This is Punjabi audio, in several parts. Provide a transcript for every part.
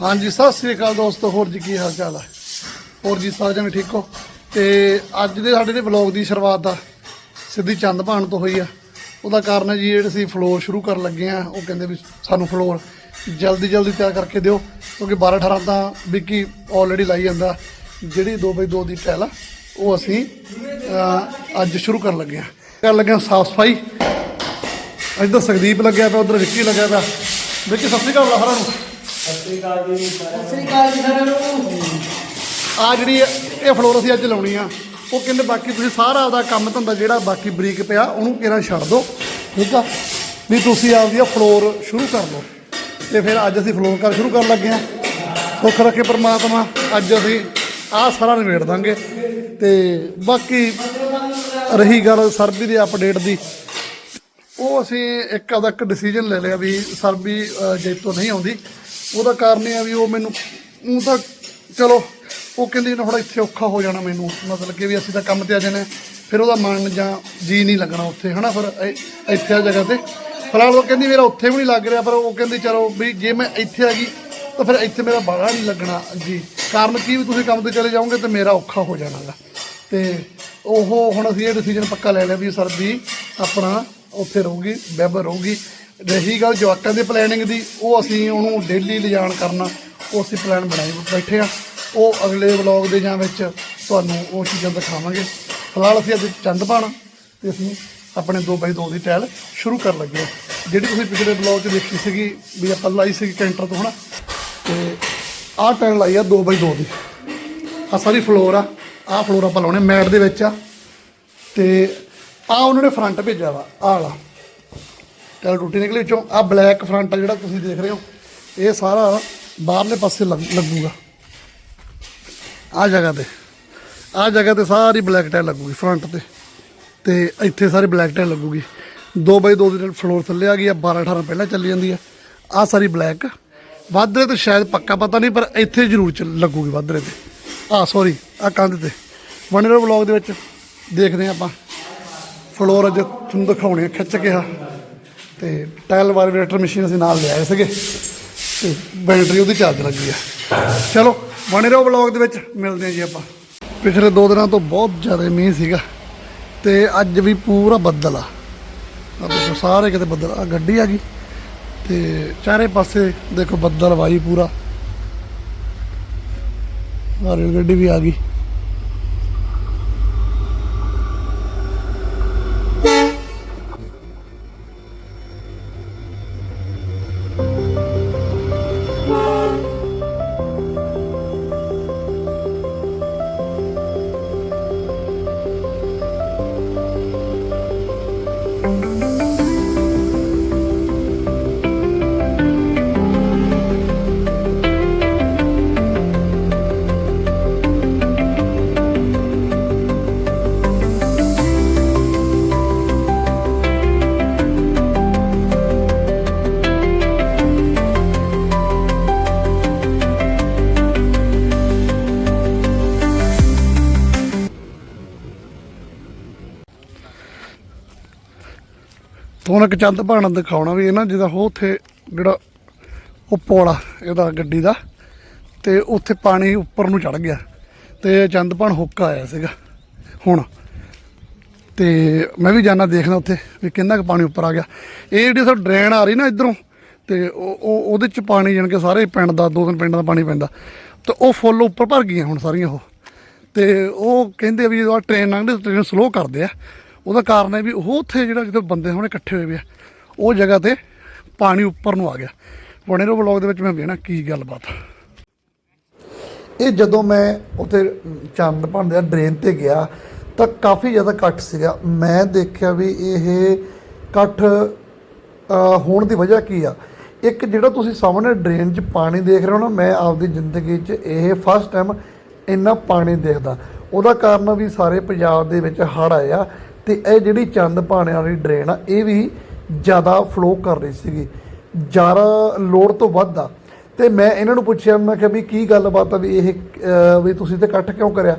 ਹਾਂਜੀ, ਸਤਿ ਸ੍ਰੀ ਅਕਾਲ ਦੋਸਤੋ, ਹੋਰ ਜੀ ਕੀ ਹਾਲ ਚਾਲ ਹੈ ਹੋਰ ਜੀ ਸਾਰੇ ਜਣੇ ਠੀਕ ਹੋ? ਤੇ ਅੱਜ ਦੇ ਸਾਡੇ ਦੇ ਵਲੌਗ ਦੀ ਸ਼ੁਰੂਆਤ ਆ, ਸਿੱਧੀ ਚੰਦ ਭਾਣ ਤੋਂ ਹੋਈ ਆ। ਉਹਦਾ ਕਾਰਨ ਹੈ ਜੀ, ਜਿਹੜੇ ਅਸੀਂ ਫਲੋਰ ਸ਼ੁਰੂ ਕਰਨ ਲੱਗੇ ਆ, ਉਹ ਕਹਿੰਦੇ ਵੀ ਸਾਨੂੰ ਫਲੋਰ ਜਲਦੀ ਜਲਦੀ ਤਿਆਰ ਕਰਕੇ ਦਿਓ, ਕਿਉਂਕਿ 12 18 ਤਾਂ ਵਿੱਕੀ ਆਲਰੇਡੀ ਲਾਈ ਜਾਂਦਾ। ਜਿਹੜੀ 2x2 ਦੀ ਟੈਲ ਆ, ਉਹ ਅਸੀਂ ਅੱਜ ਸ਼ੁਰੂ ਕਰਨ ਲੱਗੇ ਆ। ਕਰਨ ਲੱਗੇ ਆ ਸਾਫ਼ ਸਫ਼ਾਈ। ਇੱਧਰ ਸੰਦੀਪ ਲੱਗਿਆ ਪਿਆ, ਉਧਰ ਵਿੱਕੀ ਲੱਗਿਆ ਪਿਆ। ਵਿੱਕੀ, ਸਤਿ ਸ੍ਰੀ ਅਕਾਲ ਬੁਲਾ ਸਾਰਿਆਂ ਨੂੰ ਸ੍ਰੀ ਜੀ ਸਾਰਿਆਂ ਨੂੰ ਆ ਜਿਹੜੀ ਇਹ ਫਲੋਰ ਅਸੀਂ ਅੱਜ ਲਾਉਣੀ ਆ ਉਹ ਕਹਿੰਦੇ ਬਾਕੀ ਤੁਸੀਂ ਸਾਰਾ ਆਪਦਾ ਕੰਮ ਧੰਦਾ ਜਿਹੜਾ ਬਾਕੀ ਬਰੀਕ ਪਿਆ ਉਹਨੂੰ ਕਿਹੜਾ ਛੱਡ ਦਿਓ ਠੀਕ ਆ? ਵੀ ਤੁਸੀਂ ਆਪਦੀ ਆ ਫਲੋਰ ਸ਼ੁਰੂ ਕਰ ਲਓ। ਤੇ ਫਿਰ ਅੱਜ ਅਸੀਂ ਫਲੋਰ ਕਰ ਸ਼ੁਰੂ ਕਰਨ ਲੱਗੇ ਆ। ਸੁੱਖ ਰੱਖੇ ਪ੍ਰਮਾਤਮਾ ਅੱਜ ਅਸੀਂ ਆਹ ਸਾਰਾ ਨਿਬੇੜ ਦਾਂਗੇ। ਤੇ ਬਾਕੀ ਰਹੀ ਗੱਲ ਸਰਬੀ ਦੇ ਅਪਡੇਟ ਦੀ ਉਹ ਅਸੀਂ ਇੱਕ ਆਪਦਾ ਇੱਕ ਡਿਸੀਜਨ ਲੈ ਲਿਆ ਵੀ ਸਰਬੀ ਅਹ, ਜੈਤੋਂ ਨਹੀਂ ਆਉਂਦੀ। ਉਹਦਾ ਕਾਰਨ ਇਹ ਆ ਵੀ ਉਹ ਮੈਨੂੰ, ਉਹ ਤਾਂ ਚਲੋ, ਉਹ ਕਹਿੰਦੀ ਨਾ ਥੋੜਾ ਇੱਥੇ ਔਖਾ ਹੋ ਜਾਣਾ ਮੈਨੂੰ। ਮਤਲਬ ਕਿ ਵੀ ਅਸੀਂ ਤਾਂ ਕੰਮ ਤੇ ਆ ਜਾਣਾ। ਫਿਰ ਉਹਦਾ ਮਨ ਜਾਂ ਜੀ ਨਹੀਂ ਲੱਗਣਾ ਉੱਥੇ, ਹਨਾ? ਫਿਰ ਇ- ਇੱਥੇ ਆ ਜਗ੍ਹਾ ਤੇ। ਫਿਲਹਾਲ ਉਹ ਕਹਿੰਦੀ ਮੇਰਾ ਉੱਥੇ ਵੀ ਨਹੀਂ ਲੱਗ ਰਿਹਾ, ਪਰ ਉਹ ਕਹਿੰਦੀ ਚਲੋ ਵੀ ਜੇ ਮੈਂ ਇੱਥੇ ਆ ਗਈ, ਤਾਂ ਫਿਰ ਇੱਥੇ ਮੇਰਾ ਬਾੜਾ ਨਹੀਂ ਲੱਗਣਾ। ਜੀ, ਕਾਰਨ ਕੀ ਵੀ ਤੁਸੀਂ ਕੰਮ ਤੇ ਚਲੇ ਜਾਓਗੇ ਤੇ ਮੇਰਾ ਔਖਾ ਹੋ ਜਾਣਾਗਾ। ਤੇ ਉਹ ਹੁਣ ਅਸੀਂ ਇਹ ਡਿਸੀਜਨ ਪੱਕਾ ਲੈ ਲਿਆ ਵੀ ਸਰ ਵੀ ਆਪਣਾ ਉੱਥੇ ਰਹੂਗੀ ਵੈਬ ਰਹੂਗੀ। ਰਹੀ ਗੱਲ ਜਵਾਕਾਂ ਦੇ ਪਲੈਨਿੰਗ ਦੀ, ਉਹ ਅਸੀਂ ਉਹਨੂੰ ਡੇਲੀ ਲਿਜਾਣ ਕਰਨਾ, ਉਹ ਅਸੀਂ ਪਲਾਨ ਬਣਾਈ ਬੈਠੇ ਆ। ਉਹ ਅਗਲੇ ਵਲੌਗ ਦੇ ਜਾਂ ਵਿੱਚ ਤੁਹਾਨੂੰ ਉਹ ਚੀਜ਼ਾਂ ਦਿਖਾਵਾਂਗੇ। ਫਿਲਹਾਲ ਅਸੀਂ ਅੱਜ ਚੰਦ ਪਾਣਾ ਤੇ ਅਸੀਂ ਆਪਣੇ 2x2 ਦੀ ਟਾਇਲ ਸ਼ੁਰੂ ਕਰਨ ਲੱਗੇ ਹਾਂ ਜਿਹੜੀ ਤੁਸੀਂ ਪਿਛਲੇ ਵਲੌਗ 'ਚ ਦੇਖੀ ਸੀਗੀ ਵੀ ਆਪਾਂ ਲਾਈ ਸੀਗੀ ਕੈਂਟਰ ਤੋਂ, ਹਨਾ? ਤੇ ਆਹ ਟਾਇਲ ਲਾਈ ਆ 2x2 ਦੀ ਆ ਸਾਰੀ ਫਲੋਰ ਆ, ਆਹ ਫਲੋਰ ਆਪਾਂ ਲਾਉਣੇ ਮੈਟ ਦੇ ਵਿੱਚ ਆ। ਤੇ ਆ ਉਹਨਾਂ ਨੇ ਫਰੰਟ ਭੇਜਿਆ ਵਾ, ਆਹ ਵਾਲਾ। ਟੈਲ ਟੁੱਟੀ ਨਿਕਲੀ ਵਿੱਚੋਂ। ਆ ਬਲੈਕ ਫਰੰਟ ਆ ਜਿਹੜਾ ਤੁਸੀਂ ਦੇਖ ਰਹੇ ਹੋ। ਇਹ ਸਾਰਾ ਬਾਹਰਲੇ ਪਾਸੇ ਲੱਗ- ਲੱਗੂਗਾ। ਆ ਜਗ੍ਹਾ ਤੇ। ਆ ਜਗ੍ਹਾ ਤੇ ਸਾਰੀ ਬਲੈਕ ਟੈਲ ਲੱਗੂਗੀ ਫਰੰਟ ਤੇ। ਤੇ ਇੱਥੇ ਸਾਰੇ ਬਲੈਕ ਟੈਲ ਲੱਗੂਗੀ। 2x2 ਦੀ ਫਲੋਰ ਥੱਲੇ ਆ ਗਈ ਆ 12 18 ਪਹਿਲਾਂ ਚੱਲੀ ਜਾਂਦੀ ਆ। ਆ ਸਾਰੀ ਬਲੈਕ ਵਾਧਰੇ ਤੇ ਸ਼ਾਇਦ ਪੱਕਾ ਪਤਾ ਨਹੀਂ, ਪਰ ਇੱਥੇ ਜ਼ਰੂਰ ਚੱਲ ਲੱਗੂਗੀ ਵਾਧਰੇ ਤੇ। ਆ ਸੌਰੀ ਆ ਕੰਧ ਤੇ। ਵਨਰ ਵਲੌਗ ਦੇ ਵਿੱਚ ਦੇਖਦੇ ਹਾਂ ਆਪਾਂ। ਫਲੋਰ ਅੱਜ ਤੁਹਾਨੂੰ ਦਿਖਾਉਣੇ ਆ ਖਿੱਚ ਕੇ ਆ। ਤੇ ਟਾਇਲ ਵਾਈਬ੍ਰੇਟਰ ਮਸ਼ੀਨ ਅਸੀਂ ਨਾਲ ਲਿਆਏ ਸੀਗੇ ਤੇ ਬੈਟਰੀ ਉਹਦੀ ਚਾਰਜ ਲੱਗੀ ਆ। ਚਲੋ, ਬਣੇ ਰਹੋ ਵਲੌਗ ਦੇ ਵਿੱਚ, ਮਿਲਦੇ ਆ ਜੀ ਆਪਾਂ। ਪਿਛਲੇ ਦੋ ਦਿਨਾਂ ਤੋਂ ਬਹੁਤ ਜ਼ਿਆਦਾ ਮੀਂਹ ਸੀਗਾ ਤੇ ਅੱਜ ਵੀ ਪੂਰਾ ਬੱਦਲ ਆ। ਦੇਖੋ, ਸਾਰੇ ਕਿਤੇ ਬੱਦਲ ਆ। ਗੱਡੀ ਆ ਗਈ ਤੇ ਚਾਰੇ ਪਾਸੇ ਦੇਖੋ ਬੱਦਲ ਵਾਈ ਪੂਰਾ। ਆਹ ਰੇਲ ਗੱਡੀ ਵੀ ਆ ਗਈ। ਤੁਹਾਨੂੰ ਇੱਕ ਚੰਦ ਭਾਣਾ ਦਿਖਾਉਣਾ ਵੀ ਇਹ ਨਾ ਜਿਹਦਾ ਉਹ ਉੱਥੇ ਜਿਹੜਾ ਉਹ ਪੁਲ ਇਹਦਾ ਗੱਡੀ ਦਾ, ਤੇ ਉੱਥੇ ਪਾਣੀ ਉੱਪਰ ਨੂੰ ਚੜ ਗਿਆ, ਤੇ ਚੰਦ ਭਾਣ ਹੁੱਕ ਆਇਆ ਸੀਗਾ ਹੁਣ। ਤੇ ਮੈਂ ਵੀ ਜਾਣਾ ਦੇਖਣਾ ਉੱਥੇ, ਵੀ ਕਿੰਨਾ ਕੁ ਪਾਣੀ ਉੱਪਰ ਆ ਗਿਆ। ਇਹ ਜਿਹੜੀ ਸੋ ਡਰੇਨ ਆ ਰਹੀ ਨਾ ਇਧਰੋਂ, ਤੇ ਉਹ ਉਹਦੇ ਚ ਪਾਣੀ ਜਾਣ ਕੇ ਸਾਰੇ ਪਿੰਡ ਦਾ, ਦੋ ਤਿੰਨ ਪਿੰਡਾਂ ਦਾ ਪਾਣੀ ਪੈਂਦਾ। ਤੇ ਉਹ ਫੁੱਲ ਉੱਪਰ ਭਰ ਗਈਆਂ ਹੁਣ ਸਾਰੀਆਂ ਉਹ। ਤੇ ਉਹ ਕਹਿੰਦੇ ਵੀ ਜਦੋਂ ਟ੍ਰੇਨ ਲੰਘਦੀ ਟ੍ਰੇਨ ਸਲੋ ਕਰਦੇ ਆ। ਉਹਦਾ ਕਾਰਨ ਹੈ ਵੀ ਉਹ ਉੱਥੇ ਜਿਹੜਾ ਜਿੱਥੇ ਬੰਦੇ ਹੋਣੇ ਇਕੱਠੇ ਹੋਏ ਵੇ ਆ, ਉਹ ਜਗ੍ਹਾ ਤੇ ਪਾਣੀ ਉੱਪਰ ਨੂੰ ਆ ਗਿਆ। ਬਣੇ ਰੋ ਵਲੌਗ ਦੇ ਵਿੱਚ ਮੈਂ ਵੇਖਣਾ ਕੀ ਗੱਲਬਾਤ। ਇਹ ਜਦੋਂ ਮੈਂ ਉੱਥੇ ਚੰਦ ਭਾਂਡੇ ਦਾ ਡਰੇਨ ਤੇ ਗਿਆ, ਤਾਂ ਕਾਫੀ ਜ਼ਿਆਦਾ ਇਕੱਠ ਸੀਗਾ। ਮੈਂ ਦੇਖਿਆ ਵੀ ਇਹ ਇਕੱਠ ਹੋਣ ਦੀ ਵਜ੍ਹਾ ਕੀ ਆ? ਇੱਕ ਜਿਹੜਾ ਤੁਸੀਂ ਸਾਹਮਣੇ ਡਰੇਨ 'ਚ ਪਾਣੀ ਦੇਖ ਰਹੇ ਹੋ ਨਾ, ਮੈਂ ਆਪਦੀ ਜ਼ਿੰਦਗੀ 'ਚ ਇਹ ਫਸਟ ਟਾਈਮ ਇੰਨਾ ਪਾਣੀ ਦੇਖਦਾ। ਉਹਦਾ ਕਾਰਨ ਵੀ ਸਾਰੇ ਪੰਜਾਬ ਦੇ ਵਿੱਚ ਹੜ੍ਹ ਆਇਆ ਤੇ ਇਹ ਜਿਹੜੀ ਚੰਦ ਪਾਣੇ ਵਾਲੀ ਡਰੇਨ ਆ, ਇਹ ਵੀ ਜ਼ਿਆਦਾ ਫਲੋ ਕਰ ਰਹੀ ਸੀਗੀ। ਜ਼ਿਆਦਾ ਲੋਡ ਤੋਂ ਵੱਧ ਆ। ਤੇ ਮੈਂ ਇਹਨਾਂ ਨੂੰ ਪੁੱਛਿਆ, ਮੈਂ ਕਿਹਾ ਵੀ ਕੀ ਗੱਲਬਾਤ ਆ ਵੀ ਇਹ ਵੀ ਤੁਸੀਂ ਤੇ ਇਕੱਠ ਕਿਉਂ ਕਰਿਆ?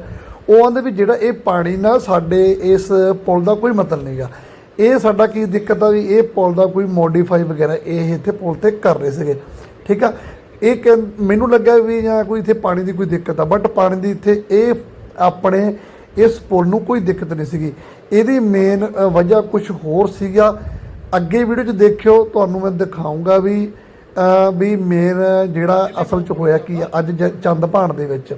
ਉਹ ਆਂਦੇ ਵੀ ਜਿਹੜਾ ਇਹ ਪਾਣੀ ਨਾ ਸਾਡੇ ਇਸ ਪੁਲ ਦਾ ਕੋਈ ਮਤਲਬ ਨਹੀਂਗਾ ਇਹ ਸਾਡਾ ਕੀ ਦਿੱਕਤ ਆ ਵੀ ਇਹ ਪੁਲ ਦਾ ਕੋਈ ਮੋਡੀਫਾਈ ਵਗੈਰਾ ਇਹ ਇੱਥੇ ਪੁਲ ਤੇ ਕਰ ਰਹੇ ਸੀਗੇ। ਠੀਕ ਆ? ਇਹ ਕਹਿੰ- ਮੈਨੂੰ ਲੱਗਿਆ ਵੀ ਜਾਂ ਕੋਈ ਇੱਥੇ ਪਾਣੀ ਦੀ ਕੋਈ ਦਿੱਕਤ ਆ ਬਟ ਪਾਣੀ ਦੀ ਇੱਥੇ ਇਹ ਆਪਣੇ ਇਸ ਪੁਲ ਨੂੰ ਕੋਈ ਦਿੱਕਤ ਨਹੀਂ ਸੀਗੀ। ਇਹਦੀ ਮੇਨ ਵਜ੍ਹਾ ਕੁਝ ਹੋਰ ਸੀਗਾ। ਅੱਗੇ ਵੀਡੀਓ 'ਚ ਦੇਖਿਓ, ਤੁਹਾਨੂੰ ਮੈਂ ਦਿਖਾਉਂਗਾ ਵੀ ਵੀ ਮੇਨ ਜਿਹੜਾ ਅਸਲ 'ਚ ਹੋਇਆ ਕੀ ਆ, ਅੱਜ ਜ- ਚੰਦ ਭਾਣ ਦੇ ਵਿੱਚ।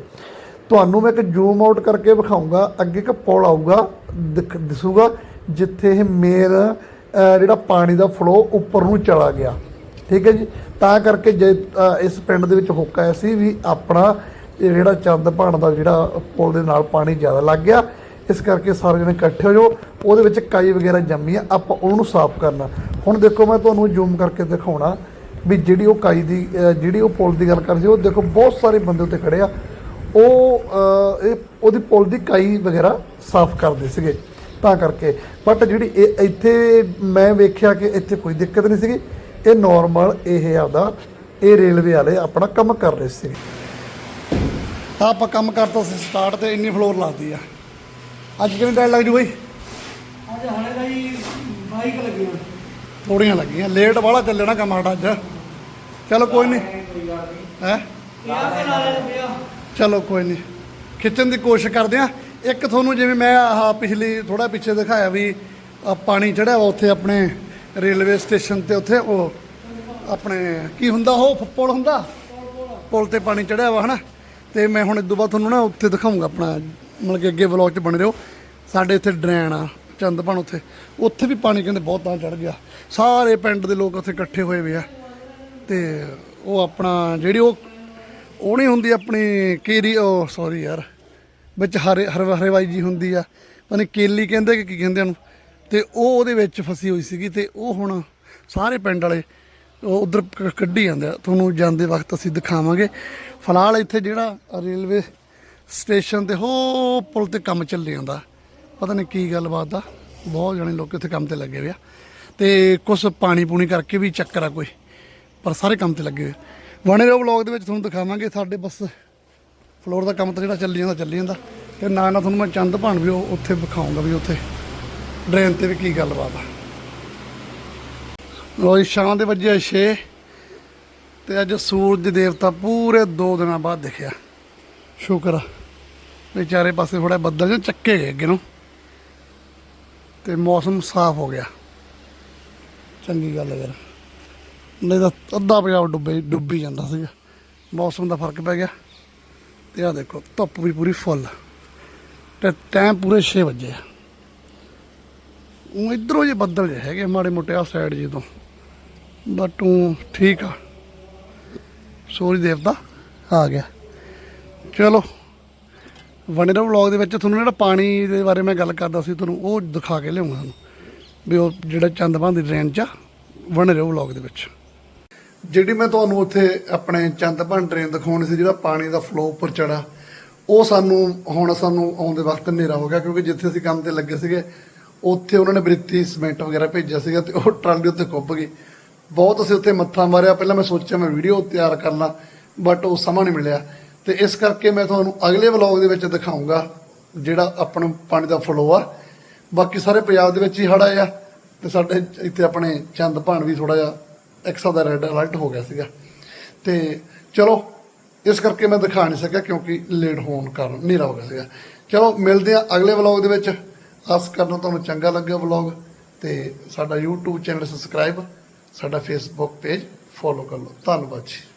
ਤੁਹਾਨੂੰ ਮੈਂ ਇੱਕ ਜ਼ੂਮ ਆਊਟ ਕਰਕੇ ਵਿਖਾਉਂਗਾ ਅੱਗੇ ਇੱਕ ਪੁਲ ਆਊਗਾ, ਦਿਖ- ਦਿਸੂਗਾ, ਜਿੱਥੇ ਇਹ ਮੇਨ ਜਿਹੜਾ ਪਾਣੀ ਦਾ ਫਲੋ ਉੱਪਰ ਨੂੰ ਚਲਾ ਗਿਆ। ਠੀਕ ਹੈ ਜੀ? ਤਾਂ ਕਰਕੇ ਜੇ ਇਸ ਪਿੰਡ ਦੇ ਵਿੱਚ ਹੋਕਾ ਆਇਆ ਸੀ ਵੀ ਆਪਣਾ ਇਹ ਜਿਹੜਾ ਚੰਦ ਭਾਣ ਦਾ ਜਿਹੜਾ ਪੁਲ ਦੇ ਨਾਲ ਪਾਣੀ ਜ਼ਿਆਦਾ ਲੱਗ ਗਿਆ, ਇਸ ਕਰਕੇ ਸਾਰੇ ਜਣੇ ਇਕੱਠੇ ਹੋ ਜਾਓ, ਉਹਦੇ ਵਿੱਚ ਕਾਈ ਵਗੈਰਾ ਜੰਮੀ ਆ, ਆਪਾਂ ਉਹਨੂੰ ਸਾਫ਼ ਕਰਨਾ। ਹੁਣ ਦੇਖੋ ਮੈਂ ਤੁਹਾਨੂੰ ਜ਼ੂਮ ਕਰਕੇ ਦਿਖਾਉਣਾ ਵੀ ਜਿਹੜੀ ਉਹ ਕਾਈ ਦੀ ਜਿਹੜੀ ਉਹ ਪੁਲ ਦੀ ਗੱਲ ਕਰ ਸੀ ਉਹ ਦੇਖੋ ਬਹੁਤ ਸਾਰੇ ਬੰਦੇ ਉੱਤੇ ਖੜੇ ਆ। ਉਹ ਇਹ ਉਹਦੀ ਪੁਲ ਦੀ ਕਾਈ ਵਗੈਰਾ ਸਾਫ਼ ਕਰਦੇ ਸੀਗੇ, ਤਾਂ ਕਰਕੇ। ਬਟ ਜਿਹੜੀ ਇਹ ਇੱਥੇ ਮੈਂ ਵੇਖਿਆ ਕਿ ਇੱਥੇ ਕੋਈ ਦਿੱਕਤ ਨਹੀਂ ਸੀਗੀ। ਇਹ ਨਾਰਮਲ ਇਹ ਆਪਦਾ, ਇਹ ਰੇਲਵੇ ਵਾਲੇ ਆਪਣਾ ਕੰਮ ਕਰ ਰਹੇ ਸੀ ਆਪਾਂ ਕੰਮ ਕਰਤਾ ਸੀ ਸਟਾਰਟ ਤੇ ਇੰਨੀ ਫਲੋਰ ਲਾਤੀ ਆ। ਅੱਜ ਕਿੰਨੀ ਟਾਈਮ ਲੱਗ ਜੂ ਬਈ? ਅੱਜ ਹਣੇ ਦਾ ਹੀ ਬਾਈਕ ਲੱਗੀਆਂ ਥੋੜੀਆਂ ਲੱਗੀਆਂ। ਲੇਟ ਵਾਲਾ ਚੱਲਣਾ ਕੰਮ ਸਾਡਾ ਅੱਜ। ਚਲੋ ਕੋਈ ਨਹੀਂ ਹੈ? ਚਲੋ ਕੋਈ ਨਹੀਂ ਖਿੱਚਣ ਦੀ ਕੋਸ਼ਿਸ਼ ਕਰਦੇ ਆ। ਇੱਕ ਤੁਹਾਨੂੰ ਜਿਵੇਂ ਮੈਂ ਆਹ ਪਿਛਲੀ ਥੋੜਾ ਪਿੱਛੇ ਦਿਖਾਇਆ ਵੀ ਪਾਣੀ ਚੜਿਆ ਵਾ ਉੱਥੇ ਆਪਣੇ ਰੇਲਵੇ ਸਟੇਸ਼ਨ ਤੇ ਉੱਥੇ ਉਹ ਆਪਣੇ ਕੀ ਹੁੰਦਾ ਉਹ ਪੁਲ ਹੁੰਦਾ ਪੁਲ ਤੇ ਪਾਣੀ ਚੜਿਆ ਵਾ ਹਨਾ? ਤੇ ਮੈਂ ਹੁਣ ਇਦੋਂ ਬਾਅਦ ਤੁਹਾਨੂੰ ਨਾ ਉੱਥੇ ਦਿਖਾਉਂਗਾ ਆਪਣਾ, ਮਤਲਬ ਕਿ ਅੱਗੇ ਵਲੌਗ 'ਚ ਬਣੇ ਰਹੋ ਸਾਡੇ ਇੱਥੇ ਡਰੈਨ ਆ ਚੰਦਪਣ ਉੱਥੇ। ਉੱਥੇ ਵੀ ਪਾਣੀ ਕਹਿੰਦੇ ਬਹੁਤ ਤਾਂ ਚੜ ਗਿਆ। ਸਾਰੇ ਪਿੰਡ ਦੇ ਲੋਕ ਉੱਥੇ ਇਕੱਠੇ ਹੋਏ ਵੇ ਆ। ਤੇ ਉਹ ਆਪਣਾ ਜਿਹੜੀ ਉਹ ਉਹ ਨਹੀਂ ਹੁੰਦੀ ਆਪਣੀ ਕੇਰੀ, ਉਹ ਸੌਰੀ ਯਾਰ, ਵਿੱਚ ਹਰੇ, ਹਰ, ਹਰੇਵਾਈ ਜੀ ਹੁੰਦੀ ਆ। ਪਤਾ ਨਹੀਂ ਕੇਲੀ ਕਹਿੰਦੇ ਕਿ ਕੀ ਕਹਿੰਦੇ ਉਹਨੂੰ। ਤੇ ਉਹ ਉਹਦੇ ਵਿੱਚ ਫਸੀ ਹੋਈ ਸੀਗੀ ਤੇ ਉਹ ਹੁਣ ਸਾਰੇ ਪਿੰਡ ਵਾਲੇ ਉਹ ਉਧਰ ਕੱਢੀ ਜਾਂਦੇ ਆ। ਤੁਹਾਨੂੰ ਜਾਂਦੇ ਵਕਤ ਅਸੀਂ ਦਿਖਾਵਾਂਗੇ। ਫਿਲਹਾਲ ਇੱਥੇ ਜਿਹੜਾ ਰੇਲਵੇ ਸਟੇਸ਼ਨ ਤੇ ਹੋ ਪੁਲ ਤੇ ਕੰਮ ਚੱਲੀ ਜਾਂਦਾ। ਪਤਾ ਨਹੀਂ ਕੀ ਗੱਲਬਾਤ ਆ। ਬਹੁਤ ਜਣੇ ਲੋਕ ਇੱਥੇ ਕੰਮ ਤੇ ਲੱਗੇ ਹੋਏ ਆ। ਤੇ ਕੁਝ ਪਾਣੀ ਪੂਣੀ ਕਰਕੇ ਵੀ ਚੱਕਰ ਆ ਕੋਈ। ਪਰ ਸਾਰੇ ਕੰਮ ਤੇ ਲੱਗੇ ਹੋਏ ਬਣੇ ਰਹੋ ਵਲੌਗ ਦੇ ਵਿੱਚ, ਤੁਹਾਨੂੰ ਦਿਖਾਵਾਂਗੇ ਸਾਡੇ ਬਸ ਫਲੋਰ ਦਾ ਕੰਮ ਤਾਂ ਜਿਹੜਾ ਚੱਲੀ ਜਾਂਦਾ ਚੱਲੀ ਜਾਂਦਾ। ਤੇ ਨਾਲ ਨਾਲ ਤੁਹਾਨੂੰ ਮੈਂ ਚੰਦ ਭਾਣ ਵੀ ਉਹ ਉੱਥੇ ਵਿਖਾਉਂਗਾ ਵੀ ਉੱਥੇ। ਡਰੇਨ ਤੇ ਵੀ ਕੀ ਗੱਲਬਾਤ ਆ। ਰੋਜ਼ ਸ਼ਾਮ ਦੇ ਵਜੇ 6 ਤੇ ਅੱਜ ਸੂਰਜ ਦੇਵਤਾ ਪੂਰੇ 2 ਦਿਨਾਂ ਬਾਅਦ ਦਿਖਿਆ। ਸ਼ੁਕਰ ਆ। ਵੀ ਪਾਸੇ ਥੋੜਾ ਬੱਦਲ ਜਿਹਾ ਚੱਕੇ ਗਏ ਅੱਗੇ ਨੂੰ। ਤੇ ਮੌਸਮ ਸਾਫ਼ ਹੋ ਗਿਆ। ਚੰਗੀ ਗੱਲ ਹੈ ਯਾਰ। ਨਹੀਂ ਤਾਂ ਅੱਧਾ ਪੰਜਾਬ ਡੁੱਬੇ, ਡੁੱਬੀ ਜਾਂਦਾ ਸੀਗਾ। ਮੌਸਮ ਦਾ ਫ਼ਰਕ ਪੈ ਗਿਆ। ਤੇ ਆ ਦੇਖੋ, ਧੁੱਪ ਵੀ ਪੂਰੀ ਫੁੱਲ। ਤੇ ਟਾਈਮ ਪੂਰੇ 6 ਵਜੇ ਆ। ਉਹ ਇਧਰੋਂ ਜੇ ਬੱਦਲ ਜਿਹੇ ਹੈਗੇ ਮਾੜੇ ਮੋਟੇ ਆ ਸਾਈਡ ਜੀ ਤੋਂ। ਬਟ ਉਹ ਠੀਕ ਆ। ਸੂਰਜ ਦੇਵਤਾ, ਆ ਗਿਆ। ਚਲੋ ਵਨੇਰਾ ਵਲੌਗ ਦੇ ਵਿੱਚ ਤੁਹਾਨੂੰ ਜਿਹੜਾ ਪਾਣੀ ਦੇ ਬਾਰੇ ਮੈਂ ਗੱਲ ਕਰਦਾ ਸੀ, ਤੁਹਾਨੂੰ ਉਹ ਦਿਖਾ ਕੇ ਲਿਆਉਂਗਾ ਤੁਹਾਨੂੰ। ਵੀ ਉਹ ਜਿਹੜਾ ਚੰਦਬਾਂ ਦੀ ਟ੍ਰੇਨ ਚ ਵਨੇਰਾ ਵਲੌਗ ਦੇ ਵਿੱਚ। ਜਿਹੜੀ ਮੈਂ ਤੁਹਾਨੂੰ ਉੱਥੇ ਆਪਣੇ ਚੰਦਪਨ ਟ੍ਰੇਨ ਦਿਖਾਉਣੀ ਸੀ, ਜਿਹੜਾ ਪਾਣੀ ਦਾ ਫਲੋ ਉੱਪਰ ਚੜਾ ਉਹ ਸਾਨੂੰ, ਹੁਣ ਸਾਨੂੰ ਆਉਂਦੇ ਵਕਤ ਹਨੇਰਾ ਹੋ ਗਿਆ, ਕਿਉਂਕਿ ਜਿੱਥੇ ਅਸੀਂ ਕੰਮ ਤੇ ਲੱਗੇ ਸੀਗੇ, ਉੱਥੇ ਉਹਨਾਂ ਨੇ ਬ੍ਰਿਤੀ ਸੀਮੈਂਟ ਵਗੈਰਾ ਭੇਜਿਆ ਸੀਗਾ ਤੇ ਉਹ ਟਰਾਲੀ ਉੱਤੇ ਕੁੱਬ ਗਈ। ਬਹੁਤ ਅਸੀਂ ਉੱਥੇ ਮੱਥਾ ਮਾਰਿਆ। ਪਹਿਲਾਂ ਮੈਂ ਸੋਚਿਆ ਮੈਂ ਵੀਡੀਓ ਤਿਆਰ ਕਰ ਲਾਂ ਬਟ ਉਹ ਸਮਾਂ ਨਹੀਂ ਮਿਲਿਆ। ਤੇ ਇਸ ਕਰਕੇ ਮੈਂ ਤੁਹਾਨੂੰ ਅਗਲੇ ਵਲੌਗ ਦੇ ਵਿੱਚ ਦਿਖਾਉਂਗਾ ਜਿਹੜਾ ਆਪਣਾ ਪਾਣੀ ਦਾ ਫਲੋ ਆ। ਬਾਕੀ ਸਾਰੇ ਪੰਜਾਬ ਦੇ ਵਿੱਚ ਹੀ ਹੜ੍ਹ ਆਏ ਆ ਤੇ ਸਾਡੇ ਇੱਥੇ ਆਪਣੇ ਚੰਦ ਭਾਣ ਵੀ ਥੋੜਾ ਜਿਹਾ ਐਕਸਾ ਦਾ ਰੈੱਡ ਅਲਰਟ ਹੋ ਗਿਆ ਸੀਗਾ। ਤੇ ਚਲੋ, ਇਸ ਕਰਕੇ ਮੈਂ ਦਿਖਾ ਨਹੀਂ ਸਕਿਆ ਕਿਉਂਕਿ ਲੇਟ ਹੋਣ ਕਾਰਨ ਹਨੇਰਾ ਹੋ ਗਿਆ ਸੀਗਾ। ਚਲੋ, ਮਿਲਦੇ ਆ ਅਗਲੇ ਵਲੌਗ ਦੇ ਵਿੱਚ। ਆਸ ਕਰਨਾ ਤੁਹਾਨੂੰ ਚੰਗਾ ਲੱਗਿਆ ਵਲੌਗ ਤੇ ਸਾਡਾ YouTube ਚੈਨਲ ਸਬਸਕ੍ਰਾਈਬ ਸਾਡਾ ਫੇਸਬੁੱਕ ਪੇਜ ਫੋਲੋ ਕਰ ਲਓ। ਧੰਨਵਾਦ ਜੀ।